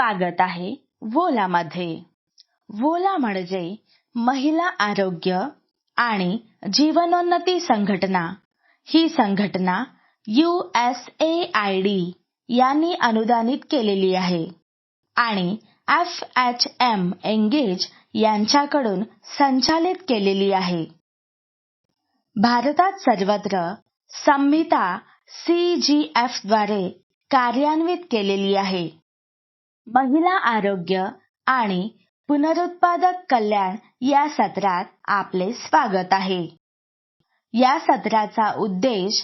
स्वागत आहे वोलामध्ये वोला म्हणजे महिला आरोग्य आणि जीवनोन्नती संघटना. ही संघटना डी यांनी अनुदानित केलेली आहे आणि एफ एच एम एंगेज यांच्याकडून संचालित केलेली आहे. भारतात सर्वत्र संहिता सीजीएफद्वारे कार्यान्वित केलेली आहे. महिला आरोग्य आणि पुनरुत्पादक कल्याण या सत्रात आपले स्वागत आहे. या सत्राचा उद्देश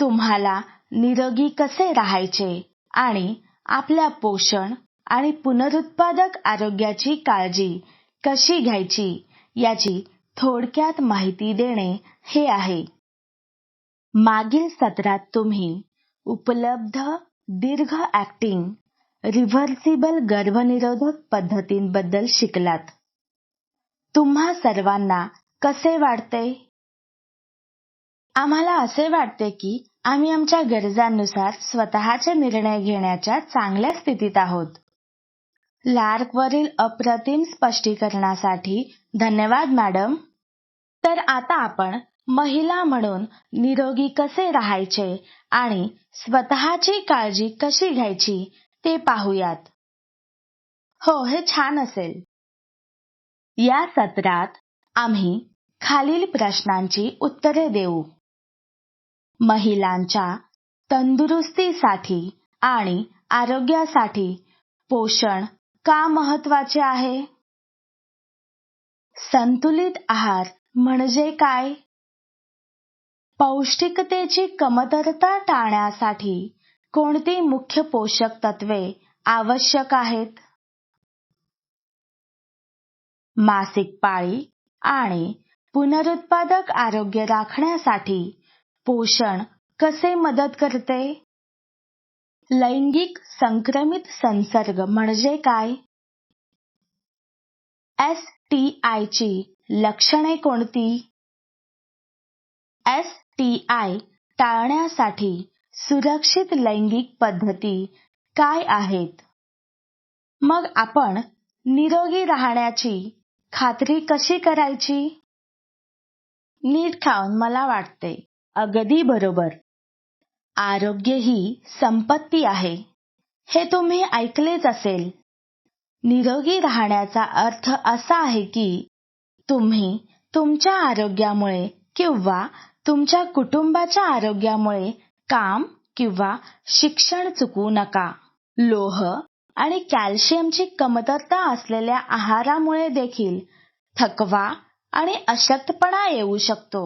तुम्हाला निरोगी कसे राहायचे आणि आपल्या पोषण आणि पुनरुत्पादक आरोग्याची काळजी कशी घ्यायची याची थोडक्यात माहिती देणे हे आहे. मागील सत्रात तुम्ही उपलब्ध दीर्घ ऍक्टिंग रिव्हर्सिबल गर्भनिरोधक पद्धतींबद्दल शिकलात. तुम्हा सर्वांना कसे वाटते? आम्हाला असे वाटते की आम्ही आमच्या गरजांनुसार स्वतःचे निर्णय घेण्याच्या चांगल्या स्थितीत आहोत. लार्कवरील अप्रतिम स्पष्टीकरणासाठी धन्यवाद मॅडम. तर आता आपण महिला म्हणून निरोगी कसे राहायचे आणि स्वतःची काळजी कशी घ्यायची ते पाहूयात. हो हे छान असेल. या सत्रात आम्ही खालील प्रश्नांची उत्तरे देऊ. महिलांच्या तंदुरुस्तीसाठी आणि आरोग्यासाठी पोषण का महत्त्वाचे आहे? संतुलित आहार म्हणजे काय? पौष्टिकतेची कमतरता टाळण्यासाठी कोणती मुख्य पोषक तत्वे आवश्यक आहेत? मासिक पाळी आणि पुनरुत्पादक आरोग्य राखण्यासाठी पोषण कसे मदत करते? लैंगिक संक्रमित संसर्ग म्हणजे काय? एस टी ची लक्षणे कोणती? एस टी आय टाळण्यासाठी सुरक्षित लैंगिक पद्धती काय आहेत? मग आपण निरोगी राहण्याची खात्री कशी करायची? नीट खाऊन मला वाटते. अगदी बरोबर. आरोग्य ही संपत्ती आहे. हे तुम्ही ऐकलेच असेल. निरोगी राहण्याचा अर्थ असा आहे की तुम्ही तुमच्या आरोग्यामुळे किंवा तुमच्या कुटुंबाच्या आरोग्यामुळे काम किंवा शिक्षण चुकवू नका. लोह आणि कॅल्शियमची कमतरता असलेल्या आहारामुळे देखील थकवा आणि अशक्तपणा येऊ शकतो.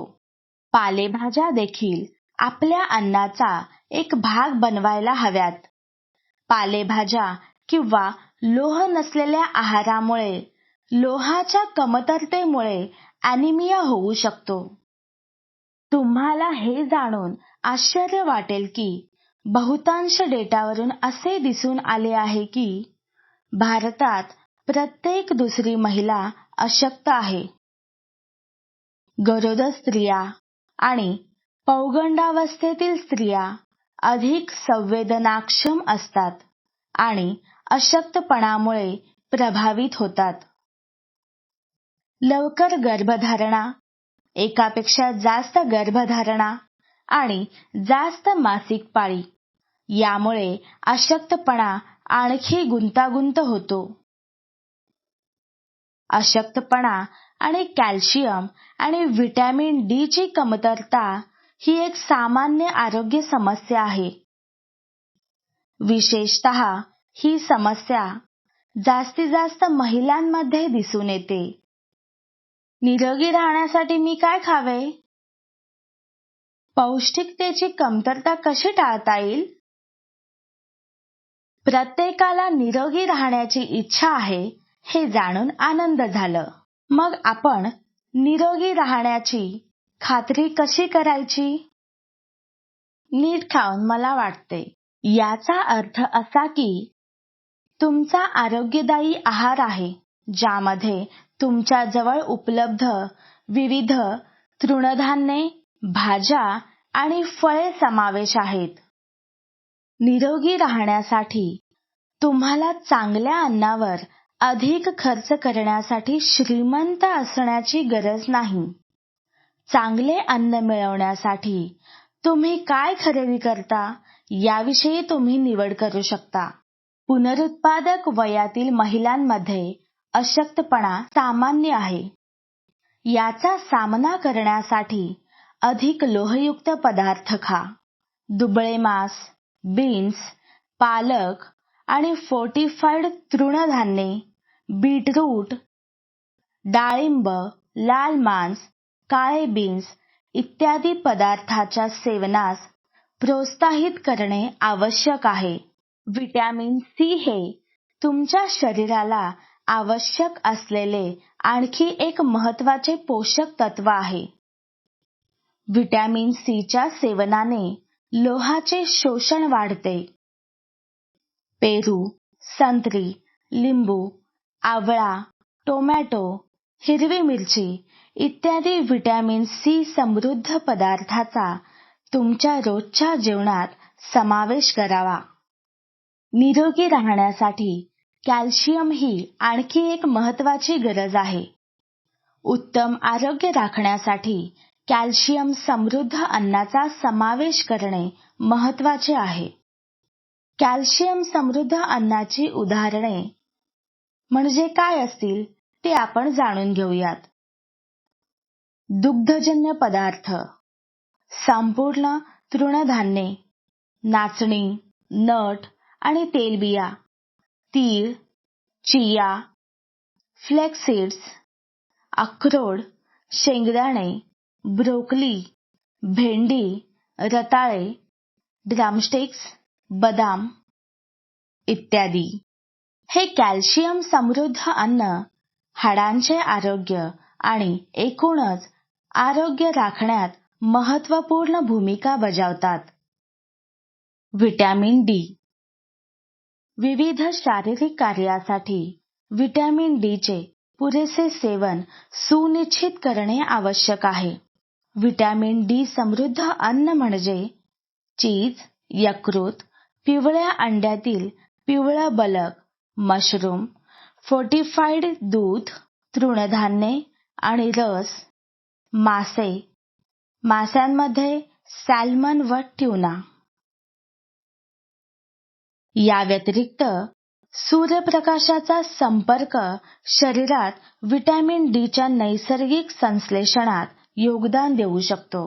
पालेभाज्या देखील आपल्या अन्नाचा एक भाग बनवायला हव्यात. पालेभाज्या किंवा लोह नसलेल्या आहारामुळे लोहाच्या कमतरतेमुळे अॅनिमिया होऊ शकतो. तुम्हाला हे जाणून आश्चर्य वाटेल की बहुतांश डेटावरून असे दिसून आले आहे की भारतात प्रत्येक दुसरी महिला अशक्त आहे. गरोदर स्त्रिया आणि पौगंडावस्थेतील स्त्रिया अधिक संवेदनाक्षम असतात आणि अशक्तपणामुळे प्रभावित होतात. लवकर गर्भधारणा एकापेक्षा जास्त गर्भधारणा आणि जास्त मासिक पाळी. यामुळे अशक्तपणा आणखी गुंतागुंत होतो. अशक्तपणा आणि कॅल्शियम आणि व्हिटॅमिन डी ची कमतरता ही एक सामान्य आरोग्य समस्या आहे. विशेषत ही समस्या जास्तीत जास्त महिलांमध्ये दिसून येते. निरोगी राहण्यासाठी मी काय खावे? पौष्टिकतेची कमतरता कशी टाळता येईल? प्रत्येकाला निरोगी राहण्याची इच्छा आहे हे जाणून आनंद झालं. मग आपण निरोगी राहण्याची खात्री कशी करायची? नीट खाऊन मला वाटते. याचा अर्थ असा की तुमचा आरोग्यदायी आहार आहे ज्यामध्ये तुमच्या जवळ उपलब्ध विविध तृणधान्ये भाज्या आणि फळे समावेश आहेत. निरोगी राहण्यासाठी तुम्हाला चांगल्या अन्नावर अधिक खर्च करण्यासाठी श्रीमंत असण्याची गरज नाही. चांगले अन्न मिळवण्यासाठी तुम्ही काय खरेदी करता याविषयी तुम्ही निवड करू शकता. पुनरुत्पादक वयातील महिलांमध्ये अशक्तपणा सामान्य आहे. याचा सामना करण्यासाठी अधिक लोहयुक्त पदार्थ खा. दुबळे मांस बीन्स पालक आणि फोर्टिफाईड तृणधान्ये बीटरूट डाळिंब लाल मांस काळे बीन्स इत्यादी पदार्थाच्या सेवनास प्रोत्साहित करणे आवश्यक आहे. व्हिटॅमिन सी हे तुमच्या शरीराला आवश्यक असलेले आणखी एक महत्त्वाचे पोषक तत्व आहे. व्हिटॅमिन सीच्या सेवनाने लोहाचे शोषण वाढते. पेरू संत्री लिंबू आवळा टोमॅटो हिरवी मिरची इत्यादी व्हिटॅमिन सी समृद्ध पदार्थाचा तुमच्या रोजच्या जेवणात समावेश करावा. निरोगी राहण्यासाठी कॅल्शियम ही आणखी एक महत्वाची गरज आहे. उत्तम आरोग्य राखण्यासाठी कॅल्शियम समृद्ध अन्नाचा समावेश करणे महत्त्वाचे आहे. कॅल्शियम समृद्ध अन्नाची उदाहरणे म्हणजे काय असतील ते आपण जाणून घेऊयात. दुग्धजन्य पदार्थ संपूर्ण तृणधान्ये नाचणी नट आणि तेलबिया तीळ चिया फ्लेक्सिड्स अक्रोड शेंगदाणे ब्रोकली भेंडी रताळे ड्रामस्टिक्स बदाम इत्यादी. हे कॅल्शियम समृद्ध अन्न हाडांचे आरोग्य आणि एकूणच आरोग्य राखण्यात महत्त्वपूर्ण भूमिका बजावतात. Vitamin D. विविध शारीरिक कार्यासाठी व्हिटॅमिन डी चे पुरेसे सेवन सुनिश्चित करणे आवश्यक आहे. व्हिटॅमिन डी समृद्ध अन्न म्हणजे चीज यकृत पिवळ्या अंड्यातील पिवळा बलक मशरूम फोर्टिफाईड दूध तृणधान्ये आणि रस मासे. मास्यांमध्ये सॅल्मन व ट्यूना. या व्यतिरिक्त सूर्यप्रकाशाचा संपर्क शरीरात व्हिटॅमिन डीच्या नैसर्गिक संश्लेषणात योगदान देऊ शकतो.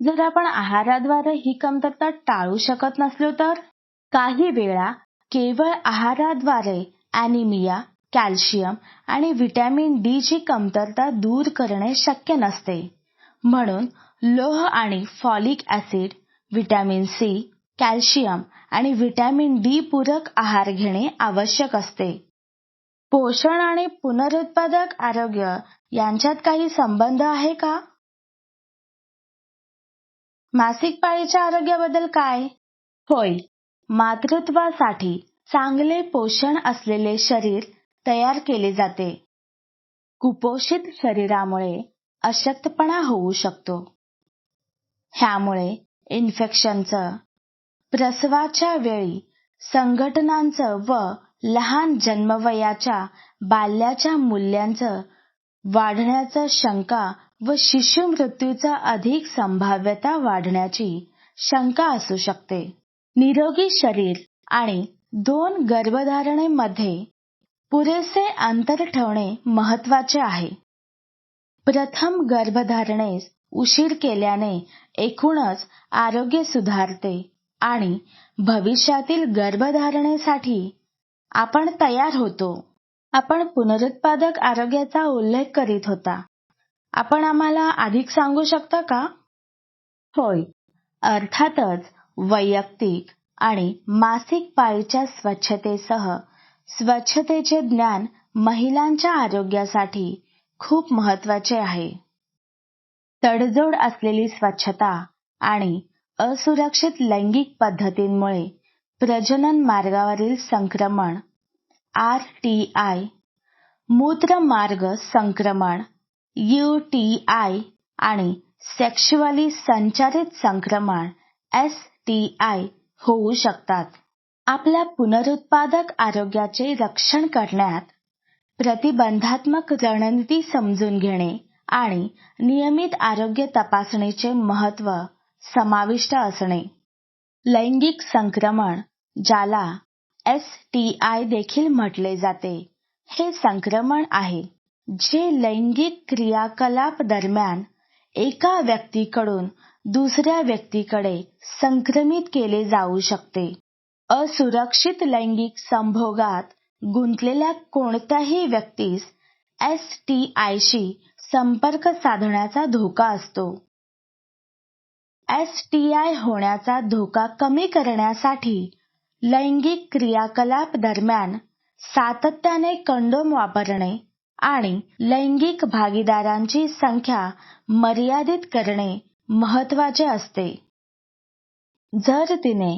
जर आपण आहाराद्वारे ही कमतरता टाळू शकत नसलो तर काही वेळा केवळ आहाराद्वारे अॅनिमिया कॅल्शियम आणि व्हिटॅमिन डी ची कमतरता दूर करणे शक्य नसते. म्हणून लोह आणि folic acid vitamin C calcium आणि व्हिटॅमिन डी पूरक आहार घेणे आवश्यक असते. पोषण आणि पुनरुत्पादक आरोग्य यांच्यात काही संबंध आहे का? मासिक पाळीच्या आरोग्याबद्दल काय? होय. मातृत्वासाठी चांगले पोषण असलेले शरीर तयार केले जाते. कुपोषित शरीरामुळे अशक्तपणा होऊ शकतो. ह्यामुळे इन्फेक्शनचं प्रसवाच्या वेळी संघटनांचं व लहान जन्मवयाच्या बाल्याच्या मूल्यांचं वाढण्याचं शंका व शिशु मृत्यूचा अधिक संभाव्यता वाढण्याची शंका असू शकते. निरोगी शरीर आणि दोन गर्भधारणेमध्ये पुरेसे अंतर ठेवणे महत्त्वाचे आहे. प्रथम गर्भधारणेस उशीर केल्याने एकूणच आरोग्य सुधारते आणि भविष्यातील गर्भधारणेसाठी आपण तयार होतो. आपण पुनरुत्पादक आरोग्याचा उल्लेख करीत होता. आपण आम्हाला अधिक सांगू शकता का? होय. अर्थातच वैयक्तिक आणि मासिक पाळीच्या स्वच्छतेसह स्वच्छतेचे ज्ञान महिलांच्या आरोग्यासाठी खूप महत्त्वाचे आहे. तडजोड असलेली स्वच्छता आणि असुरक्षित लैंगिक पद्धतींमुळे प्रजनन मार्गावरील संक्रमण आर टी आय मूत्रमार्ग संक्रमण यूटीआय आणि सेक्शुअली संचारित संक्रमण एस टी आय होऊ शकतात. आपल्या पुनरुत्पादक आरोग्याचे रक्षण करण्यात प्रतिबंधात्मक रणनीती समजून घेणे आणि नियमित आरोग्य तपासणीचे महत्त्व समाविष्ट असणे. लैंगिक संक्रमण ज्याला एस टी आय देखील म्हटले जाते. हे संक्रमण आहे जे लैंगिक क्रियाकलाप दरम्यान एका व्यक्तीकडून दुसऱ्या व्यक्तीकडे संक्रमित केले जाऊ शकते. असुरक्षित लैंगिक संभोगात गुंतलेल्या कोणत्याही व्यक्तीस एस टी आयशी संपर्क साधण्याचा धोका असतो. एस टी आय होण्याचा धोका कमी करण्यासाठी लैंगिक क्रियाकलाप दरम्यान सातत्याने कंडोम वापरणे आणि लैंगिक भागीदारांची संख्या मर्यादित करणे महत्त्वाचे असते. जर तिने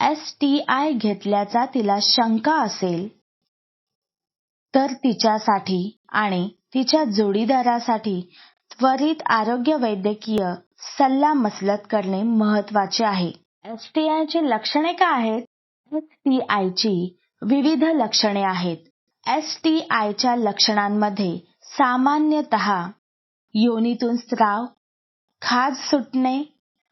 एस टी आय घेतल्याचा तिला शंका असेल तर तिच्यासाठी आणि तिच्या जोडीदारासाठी त्वरित आरोग्य वैद्यकीय सल्ला मसलत करणे महत्त्वाचे आहे. एसटीआयची लक्षणे काय आहेत? एसटीआयची विविध लक्षणे आहेत. एसटीआयच्या लक्षणांमध्ये सामान्यतः योनीतून स्त्राव खाज सुटणे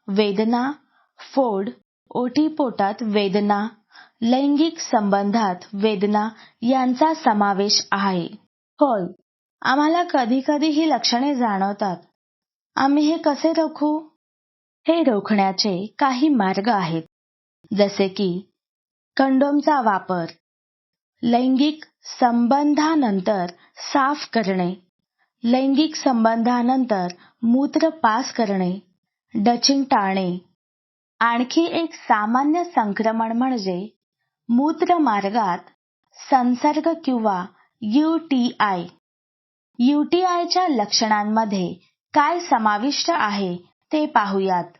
वेदना फोड ओटीपोटात वेदना लैंगिक संबंधात वेदना यांचा समावेश आहे. होय आम्हाला कधी कधी ही लक्षणे जाणवतात. आम्ही हे कसे रोखू? हे रोखण्याचे काही मार्ग आहेत. जसे की कंडोमचा वापर. लैंगिक संबंधानंतर साफ करणे. लैंगिक संबंधानंतर मूत्र पास करणे. डचिंग टाळणे. आणखी एक सामान्य संक्रमण म्हणजे मूत्रमार्गात संसर्ग किंवा यूटीआय यूटीआयच्या लक्षणांमध्ये काय समाविष्ट आहे ते पाहूयात.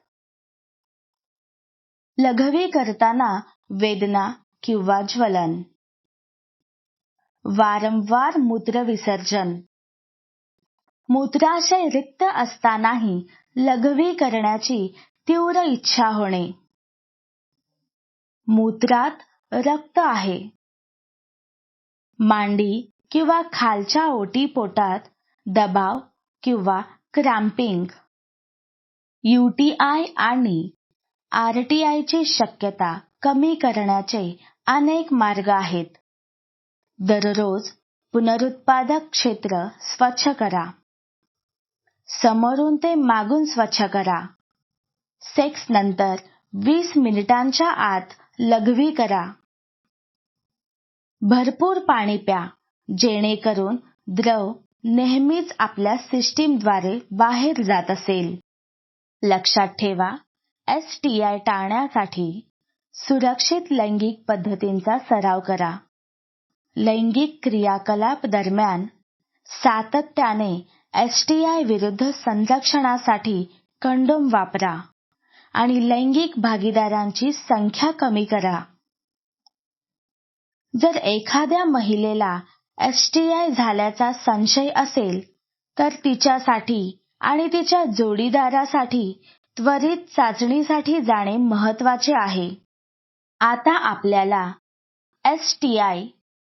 लघवी करताना वेदना किंवा ज्वलन. वारंवार मूत्रविसर्जन. मूत्राशय रिक्त असतानाही लघवी करण्याची तीव्र इच्छा होणे. मूत्रात रक्त आहे. मांडी किंवा खालच्या ओटीपोटात दबाव किंवा क्रॅम्पिंग. यूटीआय आणि आरटीआयची शक्यता. कमी करण्याचे अनेक मार्ग आहेत. दररोज पुनरुत्पादक क्षेत्र स्वच्छ करा. समोरून ते मागून स्वच्छ करा. सेक्स नंतर वीस मिनिटांच्या आत लघवी करा. भरपूर पाणी प्या जेणेकरून द्रव नेहमीच आपल्या सिस्टीमद्वारे बाहेर जात असेल. लक्षात ठेवा एसटीआय टाळण्यासाठी सुरक्षित लैंगिक पद्धतींचा सराव करा. लैंगिक क्रियाकलाप दरम्यान सातत्याने एसटीआय विरुद्ध संरक्षणासाठी कंडोम वापरा आणि लैंगिक भागीदारांची संख्या कमी करा. जर एखाद्या महिलेला एसटीआय झाल्याचा संशय असेल तर तिच्यासाठी आणि तिच्या जोडीदारासाठी त्वरित चाचणीसाठी जाणे महत्त्वाचे आहे. आता आपल्याला एस टी आय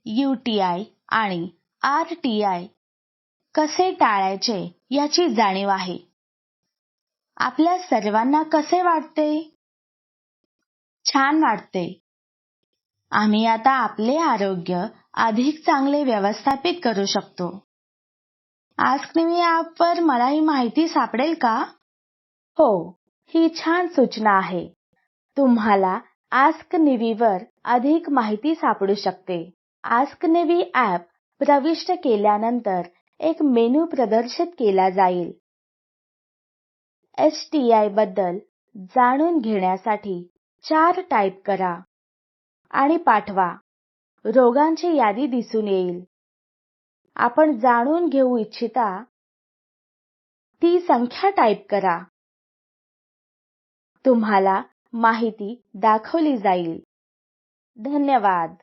यूटीआय आणि आर टी आय कसे टाळायचे याची जाणीव आहे. आपल्या सर्वांना कसे वाटते? छान वाटते. आम्ही आता आपले आरोग्य अधिक चांगले व्यवस्थापित करू शकतो. आस्क मी ॲपवर मला ही माहिती सापडेल का? हो ही छान सूचना आहे. तुम्हाला आस्क निवीवर अधिक माहिती सापडू शकते. आस्क नेव्ही ॲप प्रविष्ट केल्यानंतर एक मेनू प्रदर्शित केला जाईल. एसटीआयबद्दल जाणून घेण्यासाठी चार टाईप करा आणि पाठवा. रोगांची यादी दिसून येईल. आपण जाणून घेऊ इच्छिता ती संख्या टाईप करा. तुम्हाला माहिती दाखवली जाईल. धन्यवाद.